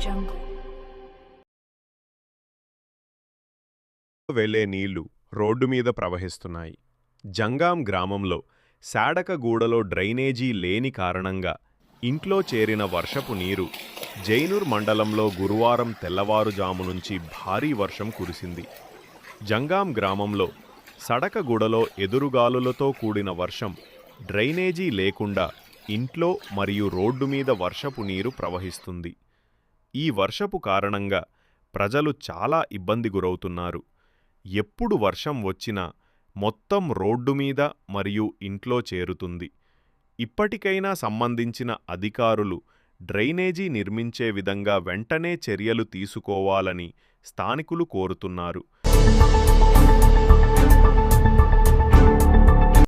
jungle. వెళ్ళే నీళ్ళు road మీద ప్రవహిస్తున్నాయి. జంగాం గ్రామంలో సాడక గూడలో డ్రైనేజీ లేని కారణంగా ఇంట్లో చేరిన వర్షపు నీరు జైనూర్ మండలంలో గురువారం తెల్లవారుజాము నుంచి భారీ వర్షం కురిసింది. జంగాం గ్రామంలో సడకగూడలో ఎదురుగాలులతో కూడిన వర్షం డ్రైనేజీ లేకుండా ఇంట్లో మరియు రోడ్డు మీద వర్షపు నీరు ప్రవహిస్తుంది. ఈ వర్షపు కారణంగా ప్రజలు చాలా ఇబ్బంది గురవుతున్నారు. ఎప్పుడు వర్షం వచ్చినా మొత్తం రోడ్డు మీద మరియు ఇంట్లో చేరుతుంది. ఇప్పటికైనా సంబంధించిన అధికారులు డ్రైనేజీ నిర్మించే విధంగా వెంటనే చర్యలు తీసుకోవాలని స్థానికులు కోరుతున్నారు.